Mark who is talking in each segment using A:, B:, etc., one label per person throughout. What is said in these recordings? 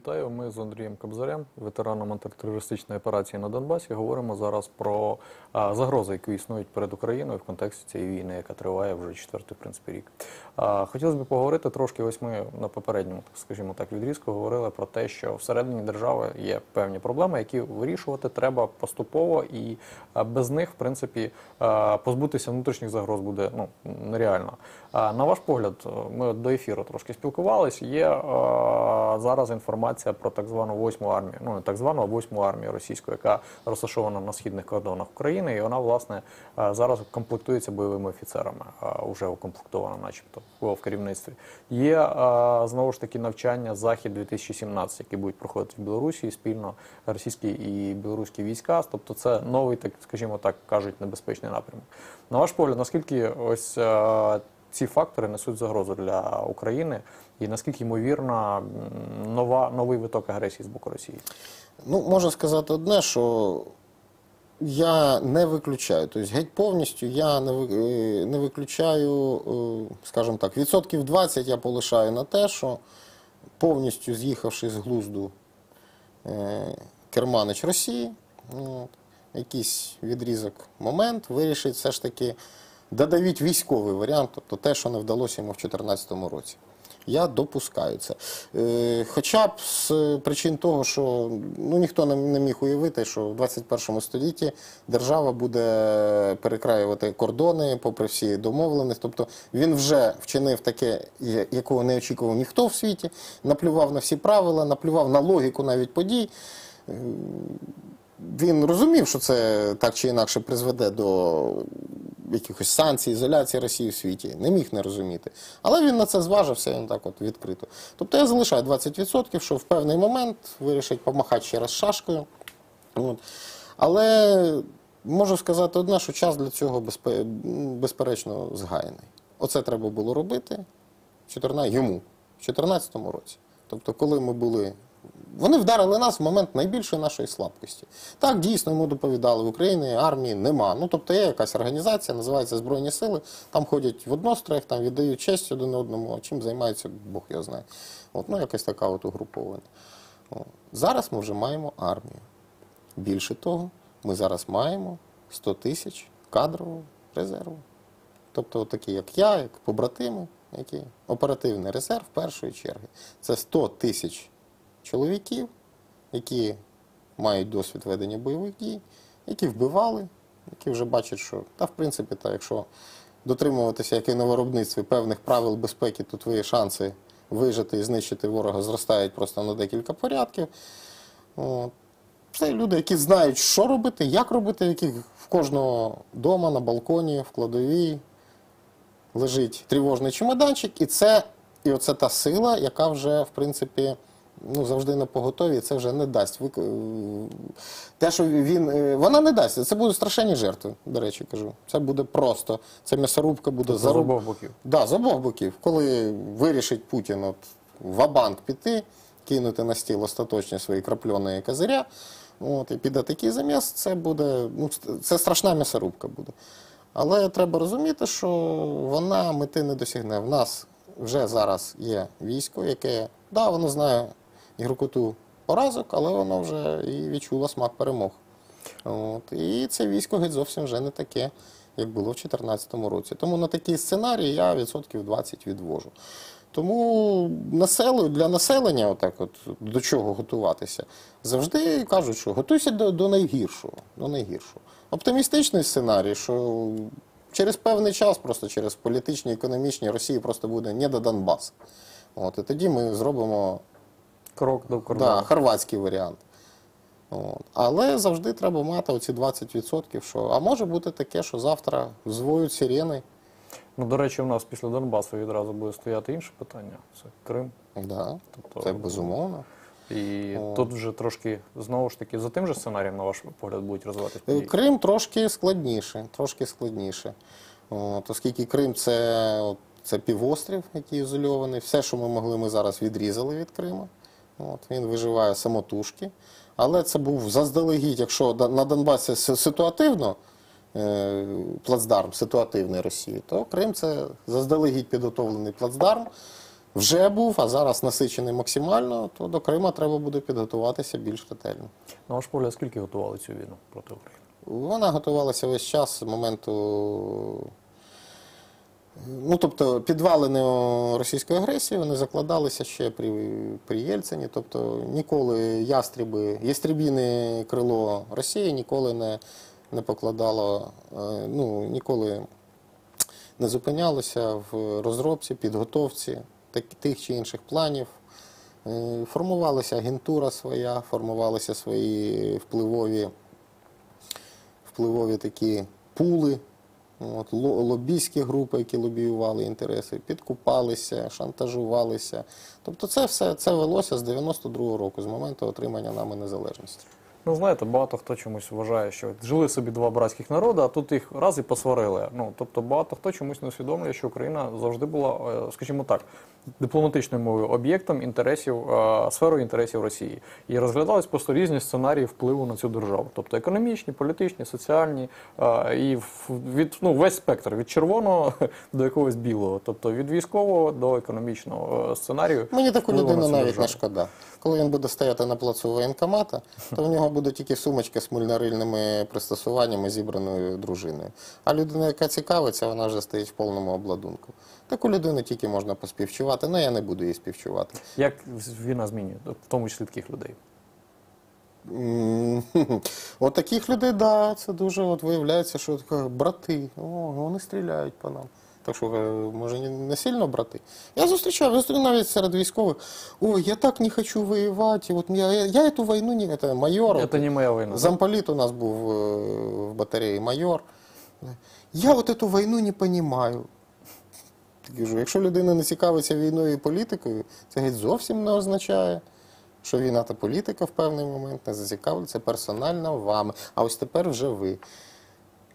A: Вітаю. Ми з Андрієм Кобзарем, ветераном антитерористичної операції на Донбасі. Говоримо зараз про а, загрози, які існують перед Україною в контексті цієї війни, яка триває вже четвертий в принципі рік. А, хотілося б поговорити трошки. Ось ми на попередньому, так скажімо так, відрізку говорили про те, що всередині держави є певні проблеми, які вирішувати треба поступово, і без них, в принципі, позбутися внутрішніх загроз буде ну нереально. А, на ваш погляд, ми до ефіру трошки спілкувалися. Є а, зараз інформація про так звану восьму армію, ну не так звану, а восьму армію російську, яка розташована на східних кордонах України, і вона власне зараз комплектується бойовими офіцерами, уже укомплектована, начебто, в керівництві. Є знову ж таки навчання Захід 2017, які будуть проходити в Білорусі спільно російські і білоруські війська. Тобто, це новий, так скажімо так, кажуть, небезпечний напрямок. На ваш погляд, наскільки ось ці фактори несуть загрозу для України, і наскільки ймовірна нова новий виток агресії з боку Росії?
B: Ну, можу сказати одне, що я не виключаю, тобто геть повністю я не, е, не виключаю, е, скажімо так, відсотків 20 я полишаю на те, що повністю з'їхавши з глузду е, керманич Росії, от, якийсь відрізок момент вирішить все ж таки додавіть військовий варіант, тобто те, що не вдалося йому в 2014 році. Я допускаю це. Е, хоча б з причин того, що ну, ніхто не, не міг уявити, що в 21 столітті держава буде перекраювати кордони попри всі домовленості. Тобто він вже вчинив таке, якого не очікував ніхто в світі, наплював на всі правила, наплював на логіку навіть подій. Він розумів, що це так чи інакше призведе до якихось санкцій, ізоляції Росії в світі. Не міг не розуміти. Але він на це зважився він так от відкрито. Тобто я залишаю 20%, що в певний момент вирішить помахати ще раз шашкою. От. Але можу сказати одне, що час для цього безпе- безперечно згаяний. Оце треба було робити 14, йому в 2014 році. Тобто, коли ми були. Вони вдарили нас в момент найбільшої нашої слабкості. Так, дійсно, йому доповідали, в Україні армії нема. Ну, тобто є якась організація, називається Збройні Сили, там ходять в одностроях, там віддають честь один одному, а чим займаються, Бог його знає. От, ну, якась така от угрупована. Зараз ми вже маємо армію. Більше того, ми зараз маємо 100 тисяч кадрового резерву. Тобто, такі, як я, як побратими, які оперативний резерв першої черги. Це 100 тисяч чоловіків, які мають досвід ведення бойових дій, які вбивали, які вже бачать, що та в принципі, та, якщо дотримуватися, як і на виробництві певних правил безпеки, то твої шанси вижити і знищити ворога зростають просто на декілька порядків. От. Це люди, які знають, що робити, як робити, яких в кожного дома, на балконі, в кладовій лежить тривожний чемоданчик, і це і оце та сила, яка вже, в принципі, ну, завжди на поготові, це вже не дасть. вик- е, Те, що він. е, Вона не дасть. Це будуть страшенні жертви, до речі, кажу. Це буде просто. Це м'ясорубка буде
A: З
B: заруб...
A: обох боків.
B: Да, з обох боків. Коли вирішить Путін от, в-банк піти, кинути на стіл остаточні свої крапльоні козиря, от, і піде такий заміс, це буде, ну, це страшна м'ясорубка буде. Але треба розуміти, що вона мети не досягне. В нас вже зараз є військо, яке, да, воно знає гіркоту поразок, але воно вже і відчуло смак перемог. От. І це військо геть зовсім вже не таке, як було в 2014 році. Тому на такий сценарій я відсотків 20 відвожу. Тому для населення, отак от, до чого готуватися, завжди кажуть, що готуйся до, до найгіршого. До найгіршого. Оптимістичний сценарій, що через певний час, просто через політичні, економічні, Росії просто буде не до Донбас. От, і тоді ми зробимо
A: Крок до кордону.
B: Да, хорватський варіант. От. Але завжди треба мати оці 20%, що, а може бути таке, що завтра звоють сирени.
A: Ну, до речі, у нас після Донбасу відразу буде стояти інше питання. Це Крим.
B: Да,
A: Тобто,
B: це безумовно.
A: І
B: О.
A: тут вже трошки знову ж таки за тим же сценарієм, на ваш погляд, будуть розвиватися події.
B: Крим трошки складніше, трошки складніше. От, оскільки Крим це, це півострів, який ізольований. Все, що ми могли, ми зараз відрізали від Криму. От, він виживає самотужки. Але це був заздалегідь, якщо на Донбасі ситуативно, е, плацдарм ситуативний Росії, то Крим це заздалегідь підготовлений плацдарм. вже був, а зараз насичений максимально, то до Крима треба буде підготуватися більш ретельно.
A: На ваш погляд, скільки готували цю війну проти України?
B: Вона готувалася весь час з моменту. Ну, тобто, підвалини російської агресії вони закладалися ще при, при Єльцині. Тобто ніколи ястріби, ястрібіне крило Росії ніколи не, не покладало, е, ну, ніколи не зупинялося в розробці, підготовці тих чи інших планів. Е, Формувалася агентура своя, формувалися свої впливові впливові такі пули, от, лобійські групи, які лобіювали інтереси, підкупалися, шантажувалися. Тобто це все це велося з 92-го року, з моменту отримання нами незалежності.
A: Ну, знаєте, багато хто чомусь вважає, що жили собі два братських народи, а тут їх раз і посварили. Ну, тобто багато хто чомусь не усвідомлює, що Україна завжди була, е, скажімо так, дипломатичною мовою об'єктом інтересів, е, сферою інтересів Росії. І розглядались просто різні сценарії впливу на цю державу. Тобто економічні, політичні, соціальні, е, і від ну, весь спектр від червоного до якогось білого, тобто від військового до економічного е, сценарію.
B: Мені таку людину навіть
A: державу.
B: не шкода. Коли він буде стояти на плацу воєнкомата, то в нього буде тільки сумочка з мульнарильними пристосуваннями зібраною дружиною. А людина, яка цікавиться, вона вже стоїть в повному обладунку. Таку людину тільки можна поспівчувати, але я не буду її співчувати.
A: Як війна змінює, в тому числі таких людей?
B: М, От таких людей, да, це дуже от виявляється, що таке брати. О, вони стріляють по нам. Так що, е, може, не- не сильно брати. Я зустрічав, зустрів навіть серед військових. Ой, я так не хочу воювати. От я, я, я эту війну не это, майор.
A: Це не моя війна.
B: Замполіт у нас був е, в батареї майор. Я от эту війну не розумію. Кажу, якщо людина не цікавиться війною і політикою, це геть зовсім не означає, що війна та політика в певний момент не зацікавляться персонально вами. А ось тепер вже ви.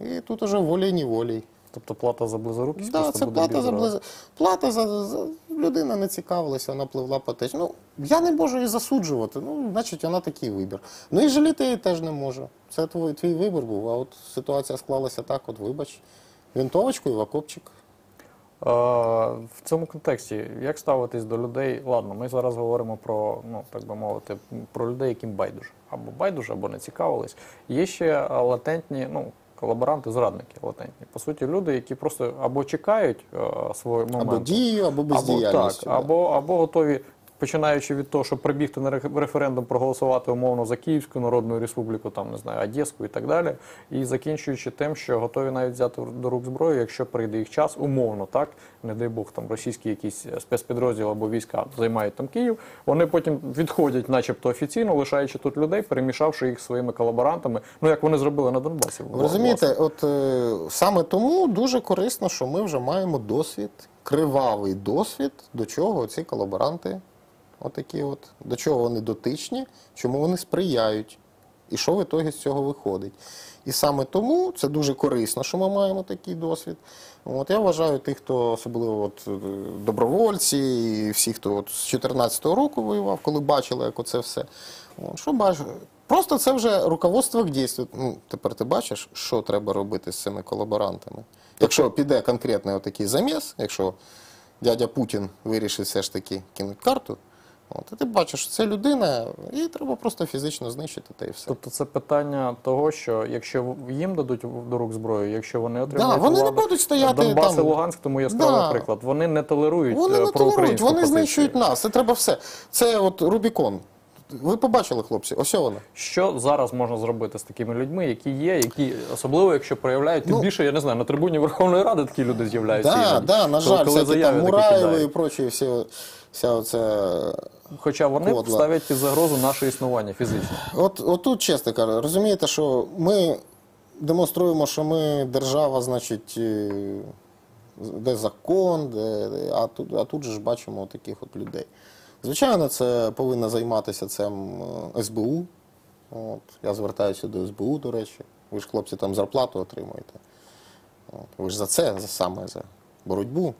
B: І тут уже волі неволі.
A: Тобто плата за близорукість
B: Да, це
A: буде
B: плата за
A: зразу.
B: близ... плата за, за людина не цікавилася, вона пливла по течі. Ну я не можу її засуджувати. Ну, значить, вона такий вибір. Ну і жаліти її теж не можу. Це твій, твій вибір був. А от ситуація склалася так, от вибач. Вінтовочку і в окопчик.
A: Е, В цьому контексті, як ставитись до людей? Ладно, ми зараз говоримо про, ну так би мовити, про людей, яким байдуже. Або байдуже, або не цікавились. Є ще латентні, ну, колаборанти, зрадники латентні. По суті, люди, які просто або чекають е, свого моменту,
B: Або дію, або
A: або, так, або, або готові. Починаючи від того, щоб прибігти на ре- референдум, проголосувати умовно за Київську Народну Республіку, там не знаю, Одеську і так далі, і закінчуючи тим, що готові навіть взяти до рук зброю, якщо прийде їх час, умовно, так не дай Бог, там російські якісь спецпідрозділи або війська займають там Київ. Вони потім відходять, начебто офіційно, лишаючи тут людей, перемішавши їх своїми колаборантами. Ну як вони зробили на Донбасі.
B: Ви розумієте, от е, саме тому дуже корисно, що ми вже маємо досвід, кривавий досвід, до чого ці колаборанти, отакі от, до чого вони дотичні, чому вони сприяють, і що в ітогі з цього виходить. І саме тому це дуже корисно, що ми маємо такий досвід. От я вважаю тих, хто особливо от, е, добровольці, і всі, хто от з 2014 року воював, коли бачили, як оце все. От, що бачу? Просто це вже руководство к дійству. Ну, тепер ти бачиш, що треба робити з цими колаборантами. Якщо піде конкретний отакий заміс, якщо дядя Путін вирішить все ж таки кинути карту, от, і ти бачиш, що це людина, і треба просто фізично знищити та і все.
A: Тобто це питання того, що якщо їм дадуть до рук зброю, якщо вони
B: Да,
A: отримають
B: вони не будуть стояти
A: Донбас
B: там.
A: і Луганськ, тому яскравий
B: Да.
A: приклад. Вони не толерують
B: Вони
A: е,
B: не толерують, вони
A: позицію.
B: знищують нас. Це треба все. Це от Рубікон. Ви побачили, хлопці, ось вона.
A: Що зараз можна зробити з такими людьми, які є, які особливо, якщо проявляють тим
B: Ну,
A: більше, я не знаю, на трибуні Верховної Ради такі люди з'являються.
B: Да, да, на жаль,
A: коли
B: всякі там Мураєви і прочі, всі, вся оця
A: Хоча вони
B: Подла.
A: ставлять під загрозу наше існування фізично.
B: От, от тут чесно кажу, розумієте, що ми демонструємо, що ми держава, значить, е, де закон, де, де- а, тут, а тут же ж бачимо таких от людей. Звичайно, це повинна займатися цим е, СБУ. От, я звертаюся до СБУ, до речі. Ви ж, хлопці, там зарплату отримуєте. От, ви ж за це, за саме за боротьбу.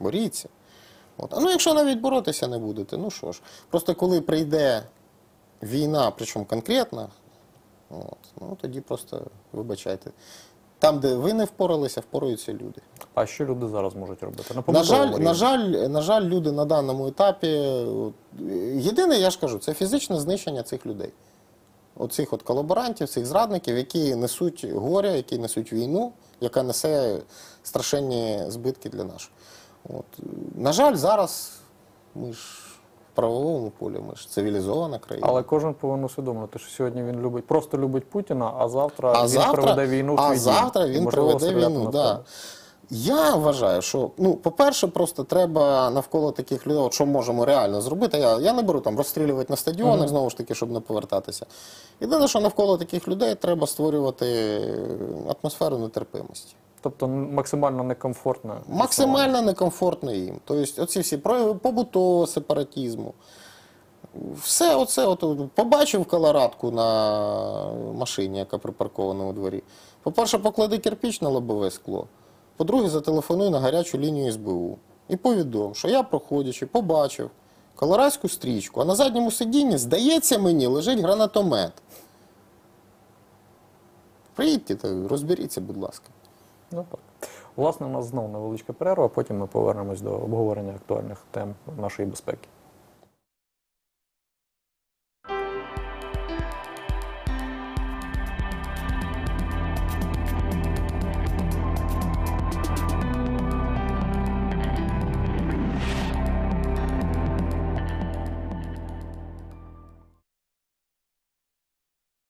B: Боріться. От. А ну, якщо навіть боротися не будете, ну що ж. Просто коли прийде війна, причому конкретна, от, ну тоді просто вибачайте. Там, де ви не впоралися, впораються люди.
A: А що люди зараз можуть робити? На
B: На жаль,
A: рівні.
B: на жаль, на жаль, люди на даному етапі. от, Єдине, я ж кажу, це фізичне знищення цих людей. Оцих от колаборантів, цих зрадників, які несуть горя, які несуть війну, яка несе страшенні збитки для нас. От. На жаль, зараз ми ж в правовому полі, ми ж цивілізована країна.
A: Але кожен повинен усвідомити, що сьогодні він любить, просто любить Путіна, а завтра
B: а
A: він
B: завтра,
A: приведе війну
B: а завтра він
A: стріляти
B: війну. Да. Я вважаю, що ну, по-перше, просто треба навколо таких людей, що можемо реально зробити. Я, я не беру там розстрілювати на стадіонах, знову ж таки, щоб не повертатися. Єдине, що навколо таких людей треба створювати атмосферу нетерпимості.
A: Тобто максимально некомфортно.
B: Максимально некомфортно їм. Тобто, оці всі побутового сепаратизму. Все оце, от, побачив колорадку на машині, яка припаркована у дворі. По-перше, поклади кирпіч на лобове скло. По-друге, зателефонуй на гарячу лінію СБУ. І повідом, що я, проходячи, побачив колорадську стрічку, а на задньому сидінні, здається мені, лежить гранатомет. Приїдьте розберіться, будь ласка.
A: Ну так. Власне, у нас знову невеличка перерва, а потім ми повернемось до обговорення актуальних тем нашої безпеки.